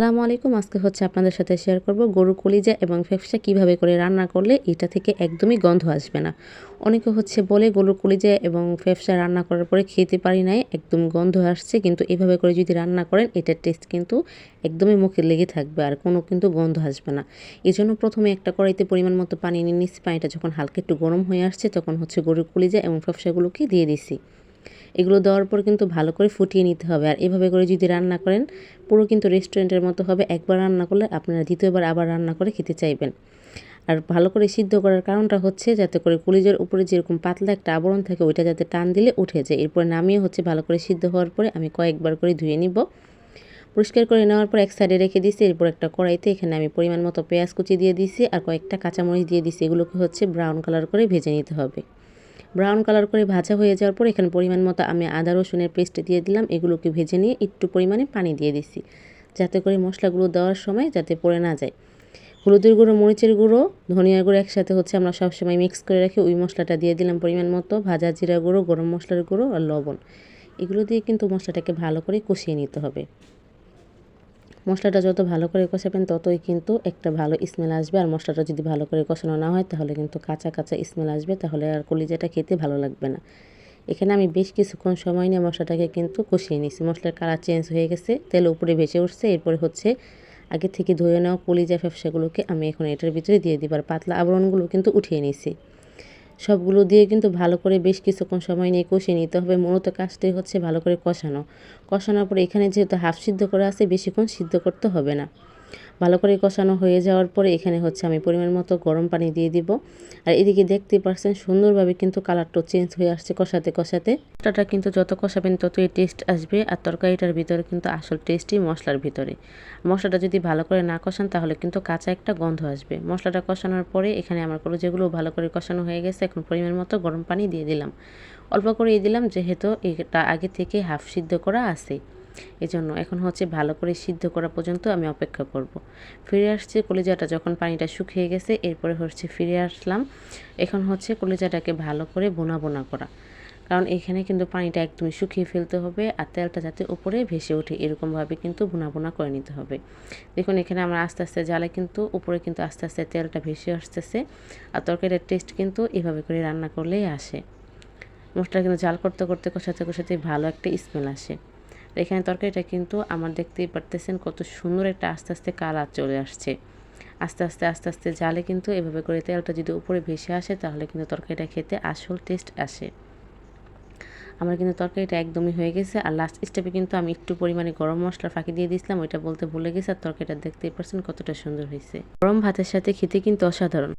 আসসালামু আলাইকুম। আজকে হচ্ছে আপনাদের সাথে শেয়ার করব গরু কলিজা এবং ফেফসা কীভাবে করে রান্না করলে এটা থেকে একদমই গন্ধ আসবে না। অনেকে হচ্ছে বলে গরুর কলিজা এবং ফেফসা রান্না করার পরে খেতে পারি নাই, একদম গন্ধ আসছে। কিন্তু এভাবে করে যদি রান্না করেন, এটার টেস্ট কিন্তু একদমই মুখে লেগে থাকবে আর কোনো কিন্তু গন্ধ আসবে না। এই জন্য প্রথমে একটা কড়াইতে পরিমাণ মতো পানি নিয়ে নিচ্ছি। পানিটা যখন হালকা একটু গরম হয়ে আসছে, তখন হচ্ছে গরুর কলিজা এবং ফেফসাগুলোকে দিয়ে দিছি এগুলো দেওয়ার পর কিন্তু ভালো করে ফুটিয়ে নিতে হবে। আর এভাবে করে যদি রান্না করেন, পুরো কিন্তু রেস্টুরেন্টের মতো হবে। একবার রান্না করলে আপনারা দ্বিতীয়বার আবার রান্না করে খেতে চাইবেন। আর ভালো করে সিদ্ধ করার কারণটা হচ্ছে যাতে করে কুলিজের উপরে যেরকম পাতলা একটা আবরণ থাকে, ওইটা যাতে টান দিলে উঠে যায়। এরপর নামিয়ে হচ্ছে ভালো করে সিদ্ধ হওয়ার পরে আমি কয়েকবার করে ধুয়ে নিব। পরিষ্কার করে নেওয়ার পর এক সাইডে রেখে দিয়েছি এরপর একটা কড়াইতে এখানে আমি পরিমাণ মতো পেঁয়াজ কুচি দিয়ে দিয়েছি আর কয়েকটা কাঁচামরিচ দিয়ে দিয়েছি এগুলোকে হচ্ছে ব্রাউন কালার করে ভেজে নিতে হবে। ব্রাউন কালার করে ভাজা হয়ে যাওয়ার পর এখানে পরিমাণ মতো আমি আদা, রসুনের পেস্ট দিয়ে দিলাম। এগুলোকে ভেজে নিয়ে একটু পরিমাণে পানি দিয়ে দিছি, যাতে করে মশলাগুলো দেওয়ার সময় যাতে পড়ে না যায়। হলুদের গুঁড়ো, মরিচের গুঁড়ো ধনিয়ার গুঁড়ো একসাথে হচ্ছে আমরা সবসময় মিক্স করে রাখি ওই মশলাটা দিয়ে দিলাম পরিমাণ মতো। ভাজা জিরা গুঁড়ো, গরম মশলার গুঁড়ো আর লবণ। এগুলো দিয়ে কিন্তু মশলাটাকে ভালো করে কষিয়ে নিতে হবে। মশলাটা যত ভালো করে কষাবেন, ততই কিন্তু একটা ভালো স্মেল আসবে। আর মশলাটা যদি ভালো করে কষানো না হয়, তাহলে কিন্তু কাঁচা কাঁচা স্মেল আসবে। তাহলে আর কলিজাটা খেতে ভালো লাগবে না। এখানে আমি বেশ কিছুক্ষণ সময় নিয়ে মশলাটাকে কিন্তু কষিয়ে নিয়েছি। মশলার কালার চেঞ্জ হয়ে গেছে, তেল উপরে ভেসে উঠছে। এরপরে হচ্ছে আগে থেকে ধুয়ে নেওয়া কলিজা ফ্যাপসাগুলোকে আমি এখন এটার ভিতরে দিয়ে দিবার পাতলা আবরণগুলো কিন্তু উঠিয়ে নিয়েছি। সবগুলো দিয়ে কিন্তু ভালো করে বেশ কিছুক্ষণ সময় নিয়ে কষিয়ে নিতে হবে। মূলত কাজটি হচ্ছে ভালো করে কষানো। কষানোর পরে এখানে যেহেতু হাফ সিদ্ধ করা আছে, বেশিক্ষণ সিদ্ধ করতে হবে না। ভালো করে কষানো হয়ে যাওয়ার পরে এখানে হচ্ছে আমি পরিমাণ মতো গরম পানি দিয়ে দিব। আর এদিকে দেখতে পারছেন সুন্দরভাবে কিন্তু কালারটা চেঞ্জ হয়ে আসছে কষাতে কষাতে। মশলাটা কিন্তু যত কষাবেন ততই টেস্ট আসবে আর তরকারিটার ভিতরে কিন্তু আসল টেস্টই মশলার ভিতরে। মশলাটা যদি ভালো করে না কষান তাহলে কিন্তু কাঁচা একটা গন্ধ আসবে। মশলাটা কষানোর পরে এখানে আমার কোনো যেগুলো ভালো করে কষানো হয়ে গেছে এখন পরিমাণ মতো গরম পানি দিয়ে দিলাম। অল্প করে দিলাম যেহেতু এটা আগে থেকে হাফ সিদ্ধ করা আছে। এজন্য এখন হচ্ছে ভালো করে সিদ্ধ করা পর্যন্ত আমি অপেক্ষা করব। ফিরে আসছে কলিজাটা যখন পানিটা শুকিয়ে গেছে, এরপরে হচ্ছে ফিরে আসলাম। এখন হচ্ছে কলিজাটাকে ভালো করে বোনা বোনা করা। কারণ এখানে কিন্তু পানিটা একদমই শুকিয়ে ফেলতে হবে আর তেলটা যাতে উপরে ভেসে ওঠে, এরকমভাবে কিন্তু বোনা বোনা করে নিতে হবে। দেখুন, এখানে আমরা আস্তে আস্তে জালে কিন্তু উপরে কিন্তু আস্তে আস্তে তেলটা ভেসে আসতেছে আর তরকারির টেস্ট কিন্তু এভাবে করে রান্না করলেই আসে। মশলা কিন্তু জাল করতে করতে, কষাতে কষাতে ভালো একটা স্মেল আসে। এখানে তরকারিটা কিন্তু আমার দেখতেই পারতেছেন কত সুন্দর একটা আস্তে আস্তে কালার চলে আসছে। আস্তে আস্তে আস্তে আস্তে জালে কিন্তু এভাবে করে তেলটা যদি উপরে ভেসে আসে তাহলে কিন্তু তরকারিটা খেতে আসল টেস্ট আসে। আমার কিন্তু তরকারিটা একদমই হয়ে গেছে আর লাস্ট স্টেপে কিন্তু আমি একটু পরিমাণে গরম মশলা ফাঁকি দিয়ে দিয়েছিলাম, ওইটা বলতে ভুলে গেছে আর তরকারিটা দেখতেই পারছেন কতটা সুন্দর হয়েছে। গরম ভাতের সাথে খেতে কিন্তু অসাধারণ।